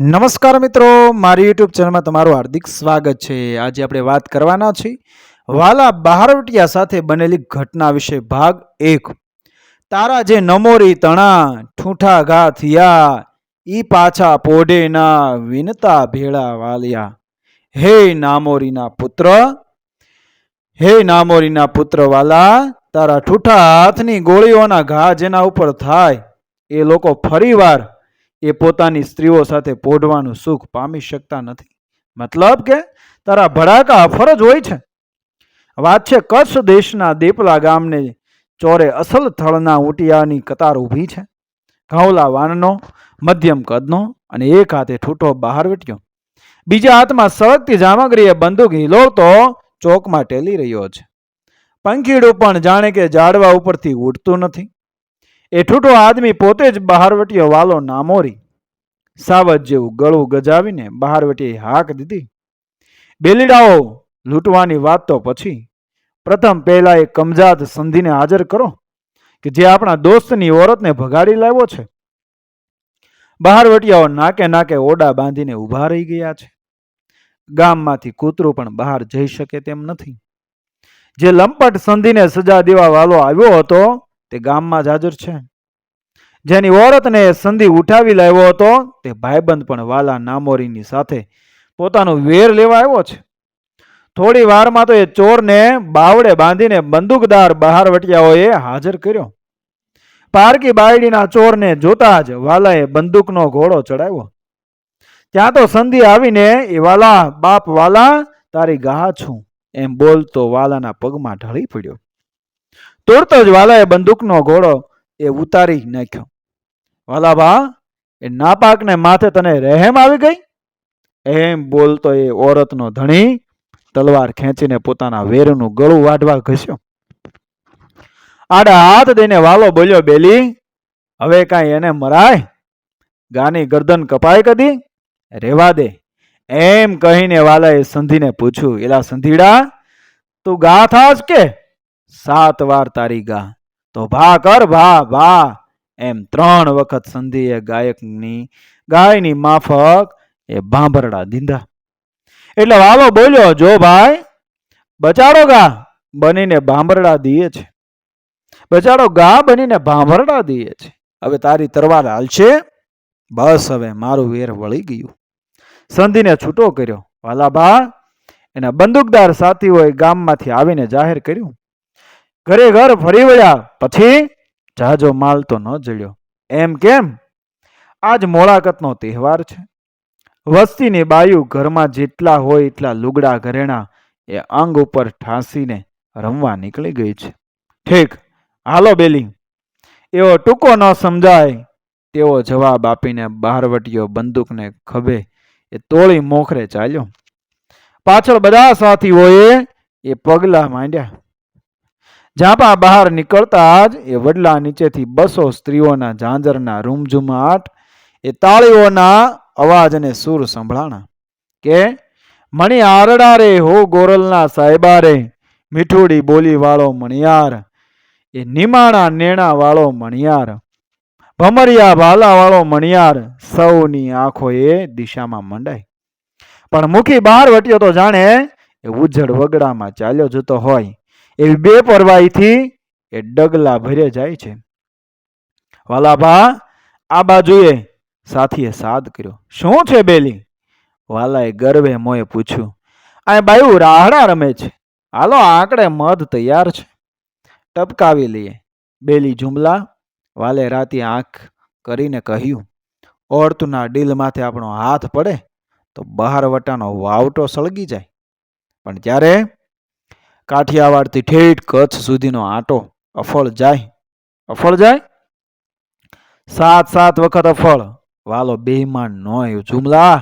નમસ્કાર મિત્રો, મારી યુટ્યુબ ચેનલમાં તમારું હાર્દિક સ્વાગત છે. આજે આપણે વાત કરવાના છીએ વાલા બહારવટિયા સાથે બનેલી ઘટના વિશે ભાગ એક. તારા જે નમોરી તણા, ઠૂઠા ઘા થયા, ઈ પાછા પોઢેના વિનતા ભેળા વાલિયા. હે નામોરીના પુત્ર, હે નામોરીના પુત્ર વાલા, તારા ઠૂઠા હાથની ગોળીઓના ઘા જેના ઉપર થાય, એ લોકો ફરીવાર એ પોતાની સ્ત્રીઓ સાથે પોઢવાનું સુખ પામી શકતા નથી. મતલબ કે તારા ભડાકા ફરજ હોય છે. વાત છે કચ્છ દેશના દેપલા ગામને ચોરે અસલ થળના ઊંટિયાની કતાર ઊભી છે. ઘાવલા વાનનો, મધ્યમ કદનો અને એક હાથે ઠૂંઠો બહાર વેટ્યો. બીજા હાથમાં સળગતી જામગરીએ બંદૂક હિલોવતો ચોકમાં ટેલી રહ્યો છે. પંખીડું પણ જાણે કે ઝાડવા ઉપરથી ઉડતું નથી. એ ઠૂંઠો આદમી પોતે જ બહારવટીયો વાલો નામોરી. સાવજ જેવું ગળું ગજાવીને બહારવટીએ હાક દીધી. બેલીડાઓ લૂંટવાની વાત તો પછી. પ્રથમ પહેલા એ કમજાત સંધિને હાજર કરો કે જે આપણા દોસ્તની ઓરતને ભગાડી લાવ્યો છે. બહારવટીયાઓ નાકે નાકે ઓડા બાંધીને ઊભા રહી ગયા છે. ગામમાંથી કૂતરું પણ બહાર જઈ શકે તેમ નથી. જે લંપટ સંધિને સજા દેવા વાલો આવ્યો હતો તે ગામમાં જ હાજર છે. જેની ઓરતને સંધિ ઉઠાવી લાવ્યો હતો, તે ભાઈબંધ પણ વાલા નામોરીની સાથે પોતાનું વેર લેવા આવ્યો છે. થોડી વારમાં તો એ ચોરને બાવડે બાંધીને બંદૂકદાર બહાર વટિયાઓએ હાજર કર્યો. પારકી બાયડીના ચોરને જોતા જ વાલાએ બંદૂકનો ઘોડો ચડાવ્યો. ત્યાં તો સંધિ આવીને એ વાલા, બાપ વાલા, તારી ગાહ છું. એમ બોલતો વાલાના પગમાં ઢળી પડ્યો. તુરત જ વાલાએ બંદૂકનો ઘોડો એ ઉતારી નાખ્યો. વાલા બા એ નાપાકને માથે તને રહેમ આવી ગઈ? એમ બોલતો એ ઓરતનો ધણી તલવાર ખેંચીને પોતાના વેરનું ગળું વાઢવા ઘસ્યો. આડા હાથ દઈને વાલો બોલ્યો, બેલી, હવે કાંઈ એને મરાય? ગાની ગરદન કપાય કદી? રેવા દે. એમ કહીને વાલાએ સંધીને પૂછ્યું, એલા સંધીડા, તું ગા થાસ કે? સાત વાર તારી ગા. તો ભા કર, ભા ભા. એમ ત્રણ વખત સંધિએ ગાયકની, ગાયની માફક એ ભાંભરડા દીધા. એટલે વાલો બોલ્યો, જો ભાઈ બચાડો ગા, બનીને ભાંભરડા દીએ છે. બચાડો ગા, બનીને ભાંભરડા દીએ છે. હવે તારી તરવાર હાલશે બસ હવે મારું વેર વળી ગયું. સંધિને છૂટો કર્યો. વાલાબા એના બંદૂકદાર સાથીઓએ ગામમાંથી આવીને જાહેર કર્યું. ઘરે ઘર ફરી વળ્યા. પછી જાજો માલ તો ન જળ્યો એમ કેમ? આજ મોળાકતનો તહેવાર છે. વસ્તીની બાયુ ઘરમાં જેટલા હોય એટલા લુગડા ઘરેણા એ અંગ ઉપર ઠાંસીને રમવા નીકળી ગઈ છે. ઠીક, હાલો બેલી. એવો ટૂંકો ન સમજાય. તેવો જવાબ આપીને બહારવટીયો બંદૂકને ખભે એ તોળી મોખરે ચાલ્યો. પાછળ બધા સાથીઓએ એ પગલા માંડ્યા. ઝાપા બહાર નીકળતા જ એ વડલા નીચેથી બસો સ્ત્રીઓના ઝાંઝરના રૂમઝુમાટ એ તાળીઓના અવાજ અને સૂર સંભળાણા. કે, મણી આરડા રે હો ગોરલના સાહેબા રે મીઠુડી બોલી વાળો મણિયાર, એ નિમાણા નેણા વાળો મણિયાર, ભમરિયા ભાલા વાળો મણિયાર સૌની આંખો એ દિશામાં મંડાય પણ મુખી બહાર વટ્યો તો જાણે એ ઉજ્જડ વગડામાં ચાલ્યો જતો હોય. એવી બે પરવાઈથી એ ડગલા ભરે જાય છે. વાલાભા, આ બાજુએ સાથીએ સાદ કર્યો. શું છે બેલી? વાલાએ ગર્વે મોએ પૂછ્યું. આ બાયુ રાહડા રમે છે. હાલો આંકડે મધ તૈયાર છે. ટપકાવી લઈએ. બેલી જુમલા. વાલે રાતે આંખ કરીને કહ્યું. ઓળતુના ડીલ માથે આપણો હાથ પડે તો બહાર વટાનો વાવટો સળગી જાય. પણ ત્યારે કાઠિયાવાડથી ઠેઠ કચ્છ સુધીનો આંટો અફળ જાય. અફળ જાય? સાત સાત વખત અફળ. વાલો બેમાન નોય જુમલા.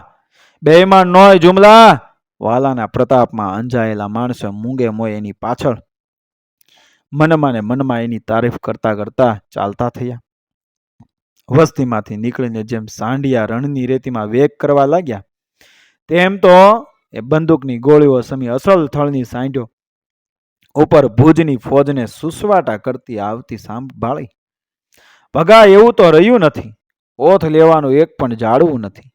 બેમાન નોય જુમલા. વાલાના પ્રતાપમાં અંજાયેલા માણસો મૂંગે મોય એની પાછળ. મનમાં ને મનમાં એની તારીફ કરતા કરતા ચાલતા થયા. વસ્તીમાંથી નીકળીને જેમ સાંડિયા રણની રેતીમાં વેગ કરવા લાગ્યા, તેમ તો એ બંદૂકની ગોળીઓ સમી અસલ થળની સાંઢ્યો ઉપર ભુજની ફોજને સુસવાટા કરતી આવતી સાંભળી. ભગા, એવું તો રહ્યું નથી. ઓથ લેવાનું એક પણ જાળવું નથી.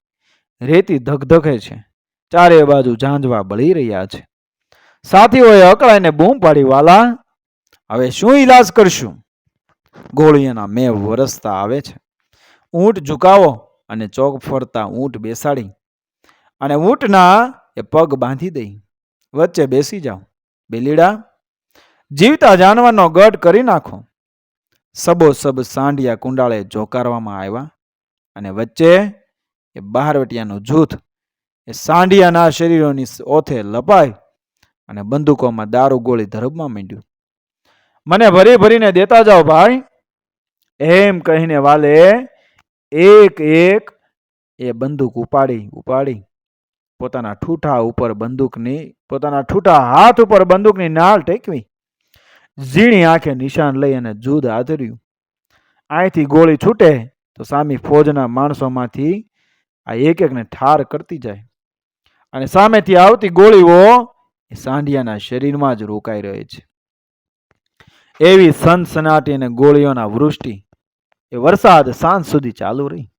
રેતી ધગધગે છે. ચારે બાજુ ઝાંઝવા બળી રહ્યા છે. સાથીઓએ અકળાઈને બૂમ પાડી, વાલા, હવે શું ઈલાજ કરશું? ગોળીઓના મેં વરસતા આવે છે. ઊંટ ઝુકાવો અને ચોક ફરતા ઊંટ બેસાડી અને ઊંટના એ પગ બાંધી દઈ. વચ્ચે બેસી જાઓ. બેલીડા જીવતા જાનવરનો ગઢ કરી નાખો. સબોસબ સાંઢિયા કુંડાળે જોકારવામાં આવ્યા અને વચ્ચે એ બહારવટિયાનું જૂથ એ સાંડિયાના શરીરોની ઓથે લપાય અને બંદૂકોમાં દારૂ ગોળી ધરબમાં માંડ્યું. મને ભરી ભરીને દેતા જાઓ ભાઈ. એમ કહીને વાલે એક એક એ બંદૂક ઉપાડી ઉપાડી. પોતાના ઠૂઠા ઉપર બંદૂકની, પોતાના ઠૂઠા હાથ ઉપર બંદૂકની નાળ ટેકવી. ઝીણી આંખે નિશાન લઈ અને જુદ આધર્યું અહીંથી ગોળી છૂટે તો સામી ફોજના માણસોમાંથી આ એક એકને ઠાર કરતી જાય. અને સામેથી આવતી ગોળીઓ એ સાંઢિયાના શરીરમાં જ રોકાઈ રહે છે. એવી સનસનાટી અને ગોળીઓના વૃષ્ટિ એ વરસાદ સાંજ સુધી ચાલુ રહી.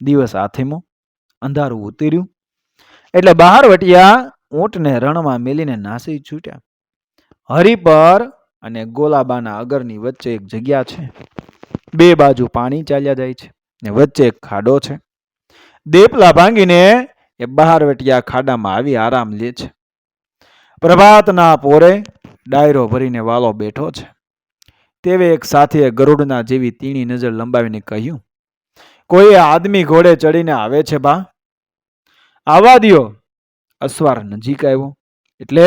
દિવસ આથીમો, અંધારું ઉતર્યું. એટલે બહાર વટિયા ઊંટને રણમાં મેલીને નાસી છૂટ્યા. હરી પર અને ગોલાબાના અગરની વચ્ચે એક જગ્યા છે. બે બાજુ પાણી ચાલ્યા જાય છે ને વચ્ચે એક ખાડો છે. દેપલા ભાંગીને એ બહાર વટિયા ખાડામાં આવી આરામ લે છે. પ્રભાતના પોરે ડાયરો ભરીને વાલો બેઠો છે. તેવે એક સાથીએ ગરુડના જેવી તીણી નજર લંબાવીને કહ્યું, કોઈ આદમી ઘોડે ચડીને આવે છે બા? આવા દિયો. અસવાર નજીક આવ્યો એટલે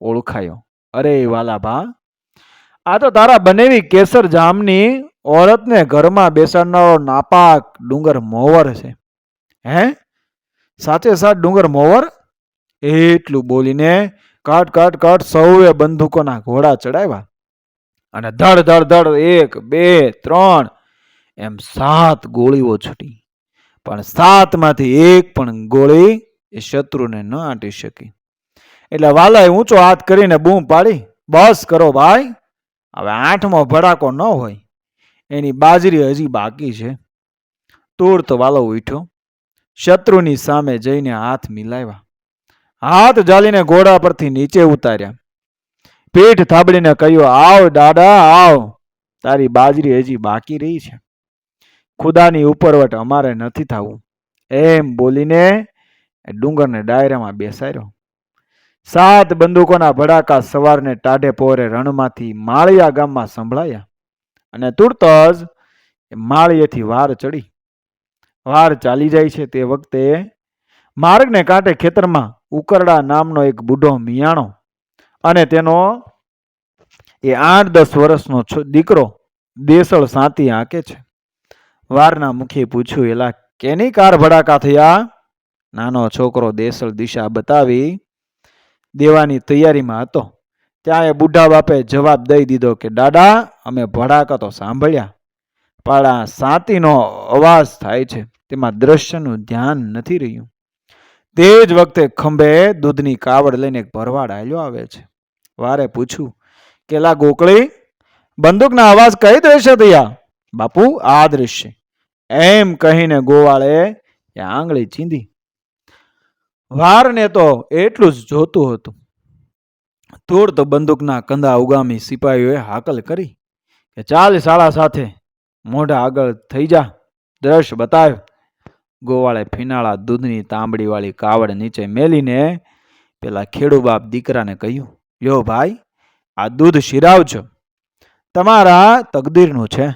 ઓળખાયો. અરે વાલા બા આ તો તારા બનેવી કેસર જામની ઓરતને ઘરમાં બેસાડનારો નાપાક ડુંગર મોવર છે. હે? સાચે સાચ ડુંગર મોવર? એટલું બોલીને કાટ કાટ કાટ સૌએ બંદૂકોના ઘોડા ચડાવ્યા. અને ધડ ધડ ધડ એક, બે, ત્રણ, એમ સાત ગોળીઓ છૂટી. પણ સાતમાંથી એક પણ ગોળી એ શત્રુને ન આંટી શકી. એટલે વાલાએ ઊંચો હાથ કરીને બૂમ પાડી, બસ કરો ભાઈ હવે આઠમો ભડાકો ન હોય, એની બાજરી હજી બાકી છે. તુરત વાલો ઉઠ્યો, શત્રુની સામે જઈને હાથ મિલાવ્યા. હાથ જાલીને ઘોડા પરથી નીચે ઉતાર્યા. પીઠ થાબડીને કહ્યું, આવ દાદા, આવ. તારી બાજરી હજી બાકી રહી છે. ખુદાની ઉપરવટ અમારે નથી થવું. એમ બોલીને ડુંગરને ડાયરામાં બેસાડ્યો. સાત બંદૂકોના ભડાકા સવારને ટાઢે પોરે રણમાંથી માળિયા ગામમાં સંભળાયા અને તુરત જ માળિયેથી વાર ચડી. વાર ચાલી જાય છે તે વખતે માર્ગને કાંઠે ખેતરમાં ઉકરડા નામનો એક બુઢો મિયાણો અને તેનો એ આઠ દસ વર્ષનો દીકરો દેસળ સાંતી આંકે છે. વારના મુખે પૂછ્યું, એલા, કેની કાર ભડાકા થયા? નાનો છોકરો દેસળ દિશા બતાવી દેવાની તૈયારીમાં હતો. ત્યાં એ બુઢા બાપે જવાબ દઈ દીધો કે, દાદા, અમે ભડાકા તો સાંભળ્યા. આ સાતીનો અવાજ થાય છે. તેમાં દ્રશ્યનું ધ્યાન નથી રહ્યું. તે જ વખતે ખંભે દૂધની કાવડ લઈને એક ભરવાડ આવ્યો આવે છે. વારે પૂછ્યું, કેલા ગોકળી, બંદૂકના અવાજ કઈ દ્રશ્ય થયા? બાપુ, આ દ્રશ્ય. એમ કહીને ગોવાળે એ આંગળી ચીંધી. વારને તો એટલું જ જોતું હતું. તુરત બંદૂકના કંદા ઉગામી સિપાહીઓએ હાકલ કરી કે ચાલ શાળા સાથે, મોઢા આગળ થઈ જા દ્રશ્ય બતાવ ગોવાળે ફિનાળા દૂધની તાંબડીવાળી કાવડ નીચે મેલીને પેલા ખેડૂબાપ દીકરાને કહ્યું યો ભાઈ, આ દૂધ શિરાવજો. તમારા તકદીરનું છે.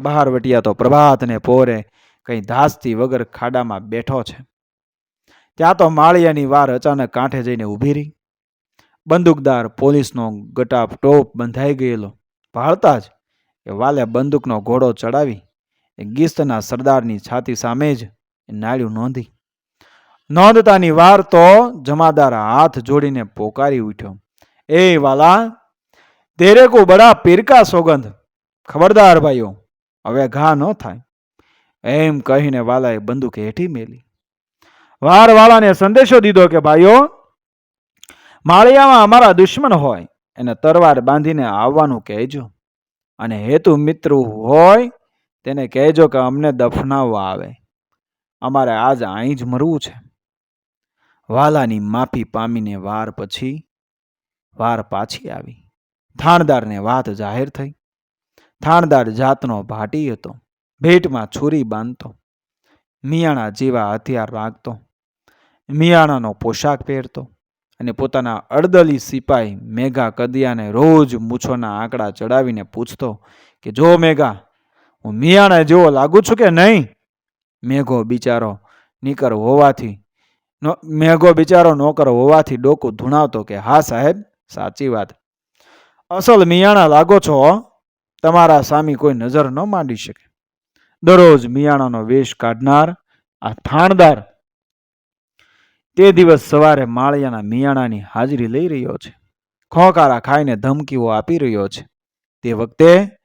બહાર વટિયા તો પ્રભાતને પોરે કંઈ ધાસતી વગર ખાડામાં બેઠો છે. ત્યાં તો માળિયાની વાર અચાનક કાંઠે જઈને ઊભી રહી. બંદૂકદાર પોલીસનો ગટાપ ટોપ બંધાઈ ગયેલો. ભાળતા જ એ વાલે બંદૂકનો ઘોડો ચડાવી એ ગિસ્તના સરદારની છાતી સામે જ એ નાળ્યું નોંધી. નોંધતાની વાર તો જમાદાર હાથ જોડીને પોકારી ઉઠ્યો. એ વાલા તેરે કો બડા પીરકા સોગંધ. ખબરદાર ભાઈઓ, હવે ઘા ન થાય. એમ કહીને વાલાએ બંદૂક હેઠી મેલી. વાર વાળાને સંદેશો દીધો કે, ભાઈઓ, માળિયામાં અમારા દુશ્મન હોય, એને તરવાર બાંધીને આવવાનું કહેજો. અને હેતુ મિત્ર હોય, તેને કહેજો કે અમને દફનાવવા આવે. અમારે આજ અહીં જ મરવું છે. વાલાની માફી પામીને વાર પછી, વાર પાછી આવી. થાણદારને વાત જાહેર થઈ. થાણદાર જાતનો ભાટી હતો. ભેટમાં છુરી બાંધતો. મિયાણા જેવા હથિયાર રાખતો. મિયાણાનો પોશાક પહેરતો અને પોતાના અડદલી સિપાઈ મેઘા કદિયાને રોજ મૂછોના આંકડા ચડાવીને પૂછતો કે, જો મેઘા, હું મિયાણા જેવો લાગુ છું કે નહીં? મેઘો બિચારો નીકર હોવાથી નો, મેઘો બિચારો નોકર હોવાથી ડોકું ધૂણાવતો કે, હા સાહેબ, સાચી વાત. અસલ મિયાણા લાગો છો તમારા સામી કોઈ નજર ન માંડી શકે. દરરોજ મિયાણાનો વેશ કાઢનાર આ થાણદાર તે દિવસ સવારે માળિયાના મિયાણાની હાજરી લઈ રહ્યો છે. ખોકારા ખાઈને ધમકીઓ આપી રહ્યો છે. તે વખતે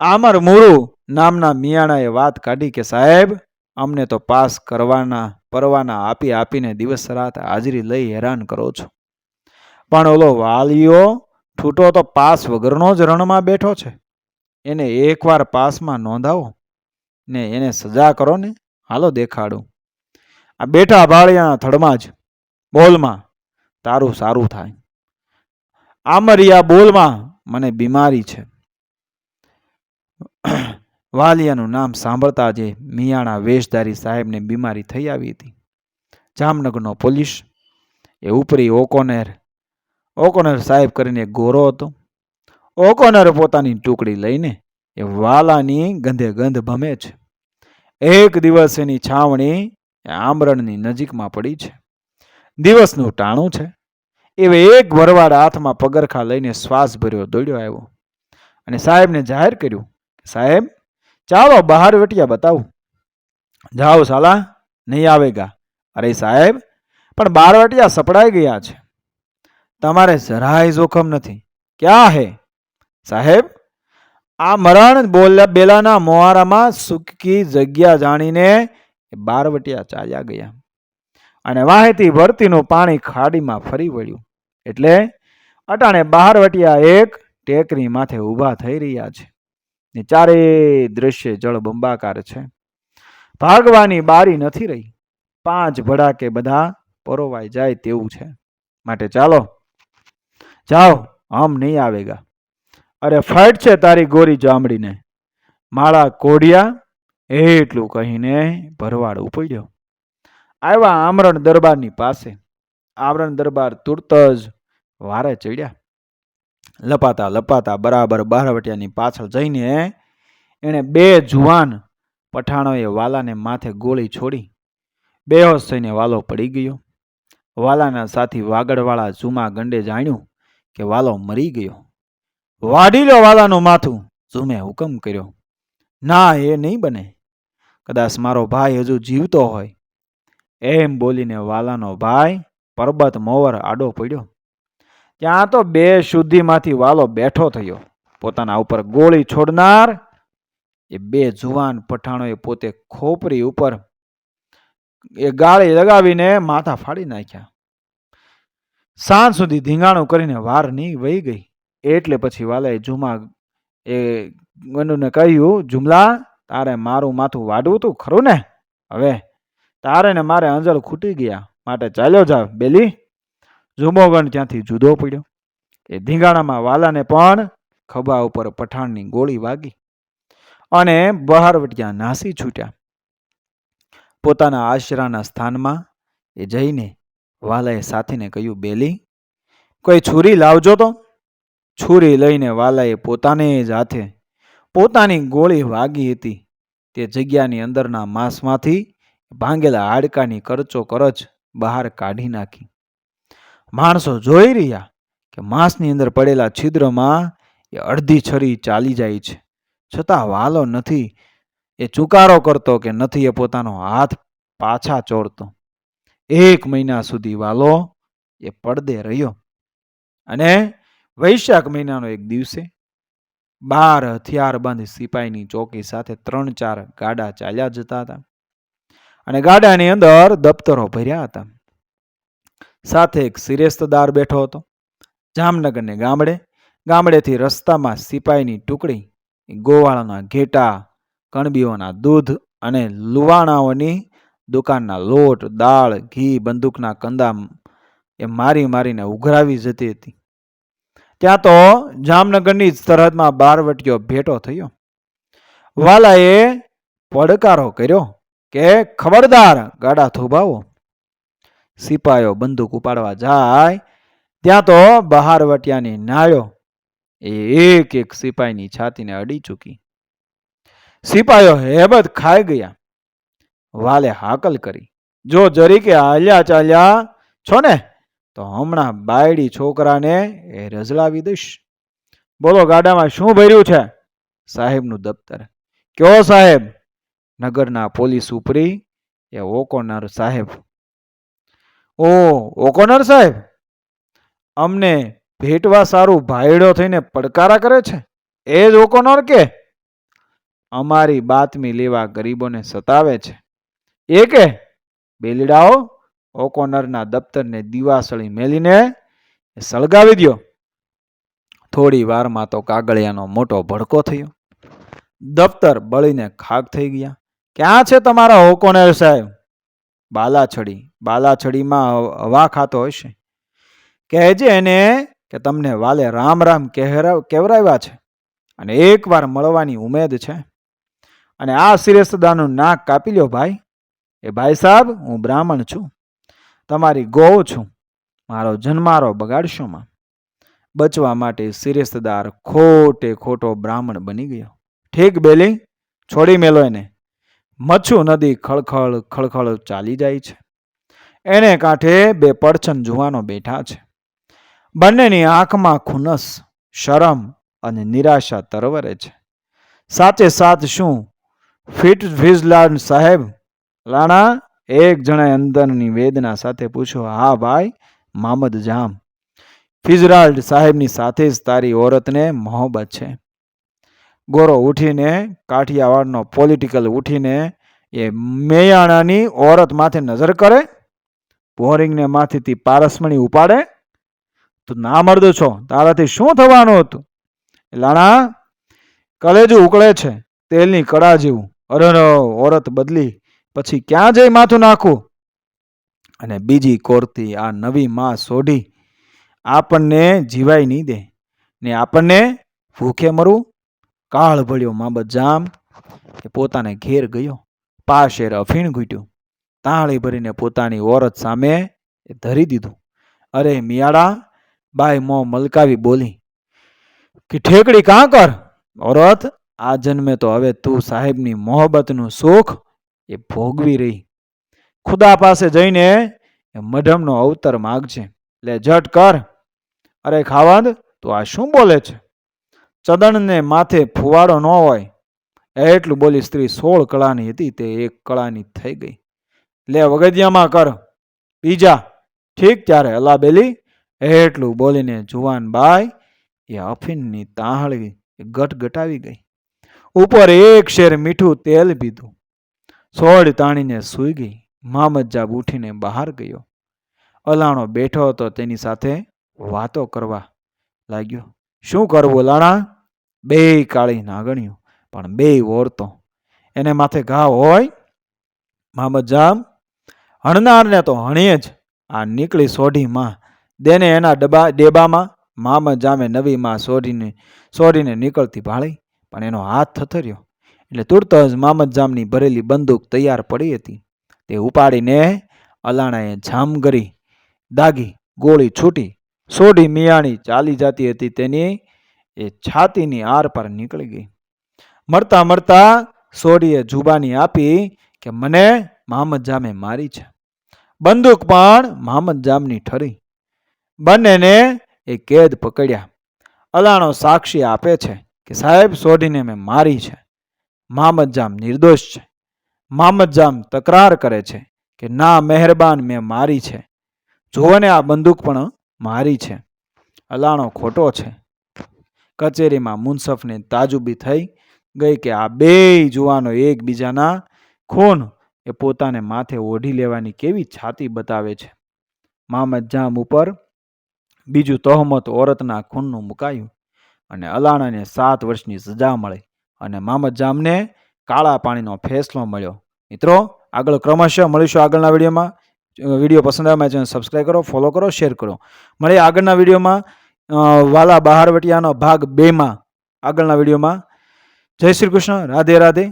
આમર મુરુ નામના મિયાણાએ વાત કાઢી કે, સાહેબ, અમને તો પાસ કરવાના, પરવાના આપી આપીને દિવસ રાત હાજરી લઈ હેરાન કરો છો. પણ ઓલો વાલીઓ ઠૂટો તો પાસ વગરનો જ રણમાં બેઠો છે. એને એકવાર પાસમાં નોંધાવો ને એને સજા કરો ને. હાલો દેખાડું. આ બેઠા ભાળિયા થડમાં જ બોલમાં, તારું સારું થાય. આમરિયા બોલમાં, મને બીમારી છે. વાલિયાનું નામ સાંભળતા જે મિયાણા વેશધારી સાહેબને બીમારી થઈ આવી હતી. જામનગરનો પોલીસ, એ ઉપરી ઓકોનેર. ઓકોનેર સાહેબ કરીને ગોરો હતો. ઓકોનેર પોતાની ટુકડી લઈને એ વાલાની ગંધે ગંધ ભમે છે. એક દિવસ એની છાવણી આમરણની નજીકમાં પડી છે. દિવસનું ટાણું છે. એવે એક વરવાડ હાથમાં પગરખા લઈને શ્વાસ ભર્યો, દોડ્યો આવ્યો. અને સાહેબને જાહેર કર્યું સાહેબ, ચાલો બહાર વટિયા બતાવું. જાઓ સાલા, નહીં આવેગા. અરે સાહેબ, પણ બાર વટિયા સપડાઈ ગયા છે. તમારે જરાય જોખમ નથી. ક્યાં હે? સાહેબ, આ મરણ બોલ્યા બેલાના મોહારામાં સુકી જગ્યા જાણીને એ બારવટિયા ચાલ્યા ગયા. અને વાહેતી ભરતીનું પાણી ખાડીમાં ફરી વળ્યું. એટલે અટાણે બારવટિયા એક ટેકરી માથે ઊભા થઈ રહ્યા છે. ને ચારે દ્રશ્ય જળ બંબાકાર છે. ભાગવાની બારી નથી રહી. પાંચ ભડાકે બધા પરોવાઈ જાય તેવું છે. માટે ચાલો, જાઓ હમ નહીં આવેગા. અરે ફાઇટ છે તારી ગોરી જામડીને. માળા કોડિયા એટલું કહીને ભરવાડ ઉપડ્યો. આવ્યા આમરણ દરબારની પાસે. આમરણ દરબાર તુરત જ વારે ચડ્યા. લપાતા લપાતા બરાબર બારવટિયાની પાછળ જઈને એણે બે જુવાન પઠાણોએ વાલાને માથે ગોળી છોડી બેહોશ થઈને વાલો પડી ગયો. વાલાના સાથી વાગડવાળા ઝુમા ગંડે જાણ્યું કે વાલો મરી ગયો. વાઢી લો વાલાનું માથું, ઝુમે હુકમ કર્યો. ના, એ નહીં બને. કદાચ મારો ભાઈ હજુ જીવતો હોય. એમ બોલીને વાલાનો ભાઈ પરબત મોવર આડો પડ્યો. ત્યાં તો બે શુદ્ધિમાંથી વાલો બેઠો થયો. પોતાના ઉપર ગોળી છોડનાર એ બે જુવાન પઠાણોએ પોતે ખોપરી ઉપર એ ગાળી લગાવીને માથા ફાડી નાખ્યા. સાંજ સુધી ધીંગાણું કરીને વાર નહીં વહી ગઈ. એટલે પછી વાલાએ જુમા એ ગંડુને કહ્યું, જુમલા તારે મારું માથું વાડવું તું ખરું ને? હવે તારે ને મારે અંજળ ખૂટી ગયા. માટે ચાલ્યો જા, બેલી. જુમોગણ ત્યાંથી જુદો પડ્યો. એ ધીંગાણામાં વાલાને પણ ખભા ઉપર પઠાણની ગોળી વાગી અને બહારવટિયા નાસી છૂટ્યા. પોતાના આશરાના સ્થાનમાં એ જઈને વાલાએ સાથીને કહ્યું, બેલી, કોઈ છુરી લાવજો તો. છુરી લઈને વાલાએ પોતાને જ હાથે પોતાની ગોળી વાગી હતી. તે જગ્યાની અંદરના માંસમાંથી ભાંગેલા હાડકાની કરચો કરચ બહાર કાઢી નાખી. માણસો જોઈ રહ્યા કે માંસની અંદર પડેલા છિદ્રમાં એ અડધી છરી ચાલી જાય છે. છતાં વાલો નથી. એ ચુકારો કરતો કે નથી એ પોતાનો હાથ પાછા ચોરતો. એક મહિના સુધી વાલો એ પડદે રહ્યો. અને વૈશાખ મહિનાનો એક દિવસે બાર હથિયારબંધ સિપાહીની ચોકી સાથે ત્રણ ચાર ગાડા ચાલ્યા જતા હતા અને ગાડાની અંદર દફતરો ભર્યા હતા. સાથે એક સિરેસ્તદાર બેઠો હતો. જામનગરને ગામડે, ગામડેથી રસ્તામાં સિપાહીની ટુકડી, ગોવાળાના ઘેટા, કણબીઓના દૂધ અને લુવાણાઓની દુકાનના લોટ, દાળ, ઘી, બંદૂકના કંદા એ મારી મારીને ઉઘરાવી જતી હતી. ત્યાં તો જામનગરની સરહદમાં બારવટીયો ભેટો થયો. વાલાએ પડકારો કર્યો કે ખબરદાર ગાડા થોભાવો. સિપાહીઓ બંદૂક ઉપાડવા જાય, ત્યાં તો બહારવટિયાની નાળ્યો એ એક એક સિપાહીની છાતીને અડી ચૂકી. સિપાહીઓ હેબત ખાઈ ગયા. વાલે હાકલ કરી. જો જરીકે હાલ્યા ચાલ્યા છો ને તો હમણાં બાયડી છોકરાને એ રઝલાવી દઈશ. બોલો, ગાડામાં શું ભર્યું છે? સાહેબનું દફતર. કયો સાહેબ? નગરના પોલીસ ઉપરી એ ઓકોનર સાહેબ. ઓ, ઓકોનર સાહેબ? અમને ભેટવા સારું ભાયડો થઈને પડકારા કરે છે? એ જ ઓકોનર કે? અમારી બાતમી લેવા ગરીબોને સતાવે છે. એ કે? બેલીડાઓ? ઓકોનરના દફતરને દીવાસળી મેલીને સળગાવી દ્યો. થોડી વારમાં તો કાગળિયાનો મોટો ભડકો થયો. દફતર બળીને ખાક થઈ ગયા. ક્યાં છે તમારા ઓકોનર સાહેબ? બાલાછડી. બાલાછડીમાં હવા ખાતો હશે કહેજે એને કે તમને વાલે રામ રામ કેવરાવ્યા છે અને એકવાર મળવાની ઉમેદ છે. અને આ સિરેસદાનું નાક કાપી લ્યો ભાઈ. એ ભાઈ સાહેબ, હું બ્રાહ્મણ છું. તમારી ગૌ છું. મારો જન્મારો બગાડશો માં બચવા માટે શિરેસ્તદાર ખોટે ખોટો બ્રાહ્મણ બની ગયો. ઠીક બેલી, છોડી મેલો એને. મચ્છુ નદી ખળખળ ખળખળ ચાલી જાય છે. એને કાંઠે બે પડછન જુવાનો બેઠા છે. બંનેની આંખમાં ખુનસ, શરમ અને નિરાશા તરવરે છે. સાચે સાથ શું? ફિટ ફિઝલાડ સાહેબ, લાણા એક જણાએ અંદરની વેદના સાથે પૂછ્યો હા ભાઈ મામદ જામ ફિઝરાલ્ડ સાહેબની સાથે જ તારી ઓરતને મોહબ્બત છે ગોરો ઉઠીને કાઠિયાવાડનો પોલિટિકલ ઉઠીને એ મેયાણાની ઓરત માથે નજર કરે બોરિંગને માથેથી પારસમણી ઉપાડે તું ના મર્દ છો તારાથી શું થવાનું હતું લાણા કલેજું ઉકળે છે તેલની કડા જેવું અરે ઓરત બદલી પછી ક્યાં જઈ માથું નાખું? અને બીજી કોરતી આ નવી માં સોઢી આપણને જીવાય નહીં દે. ને આપણને ભૂખે મરું કાળ ભળ્યો માબત જામ એ પોતાને ઘેર ગયો. પાશેર અફીણ ઘૂટ્યું. તાળી ભરીને પોતાની ઓરત સામે એ ધરી દીધું. અરે મિયાળા, બાઈ મોં મલકાવી બોલી, કે ઠેકડી કાં કર? ઓરત, આ જન્મે તો હવે તું સાહેબની મોહબ્બતનું સુખ એ ભોગવી રહી. ખુદા પાસે જઈને એ મઢમનો અવતર માગજે. લે ઝટ કર. અરે, ખાવંદ, તું આ શું બોલે છે? ચદણને માથે ફુવાડો ન હોય. એટલું બોલી સ્ત્રી સોળ કળાની હતી, તે એક કળાની થઈ ગઈ. લે, વગદિયામાં કર. બીજા. ઠીક, ત્યારે અલાબેલી. એટલું બોલીને જુવાન બાઈ એ અફીનની તાહળી ગટગટાવી ગઈ. ઉપર એક શેર મીઠું તેલ પીધું. સોળ તાણીને સૂઈ ગઈ. મામદ જાબ ઉઠીને બહાર ગયો. અલાણો બેઠો હતો તેની સાથે વાતો કરવા લાગ્યો. શું કરવું લાણા બે કાળી નાગણીઓ, પણ બે ઓરતો. એને માથે ઘા હોય? મામજામ હણનારને તો હણીએ જ. આ નીકળી સોઢી માં દેને એના ડબા, ડેબામાં મામજામે નવી માં સોઢીને સોઢીને નીકળતી ભાળી, પણ એનો હાથ થથર્યો. એટલે તુરત જ મામદ જામની ભરેલી બંદૂક તૈયાર પડી હતી. તે ઉપાડીને અલાણાએ જામગરી દાગી, ગોળી છૂટી, સોઢી મિયાણી ચાલી જતી હતી તેની એ છાતીની આર પર નીકળી ગઈ. મળતા મળતા સોઢીએ જુબાની આપી કે, મને મહમ્મદ જામે મારી છે. બંદૂક પણ મહમ્મદ જામની ઠરી. બંનેને એ કેદ પકડ્યા. અલાણો સાક્ષી આપે છે કે, સાહેબ, સોઢીને મેં મારી છે. મહમ્મદ જામ નિર્દોષ છે. મામજામ તકરાર કરે છે કે ના, મહેરબાન, મેં મારી છે. જુઓ આ બંદૂક પણ મારી છે. અલાણો ખોટો છે. કચેરીમાં મુનસફને તાજુબી થઈ ગઈ કે આ બે જુવાનો એકબીજાના ખૂન એ પોતાને માથે ઓઢી લેવાની કેવી છાતી બતાવે છે. મામજામ ઉપર બીજું તહોમત ઓરતના ખૂનનું મુકાયું અને અલાણાને સાત વર્ષની સજા મળી. અને મામદ જામને કાળા પાણીનો ફેસલો મળ્યો. મિત્રો, આગળ ક્રમશઃ મળીશું આગળના વિડીયોમાં. વીડિયો પસંદ આવે ચેનલ સબસ્ક્રાઈબ કરો ફોલો કરો શેર કરો. મળીએ આગળના વિડીયોમાં. વાલા બહારવટિયાનો ભાગ બેમાં આગળના વિડીયોમાં. જય શ્રી કૃષ્ણ, રાધે રાધે.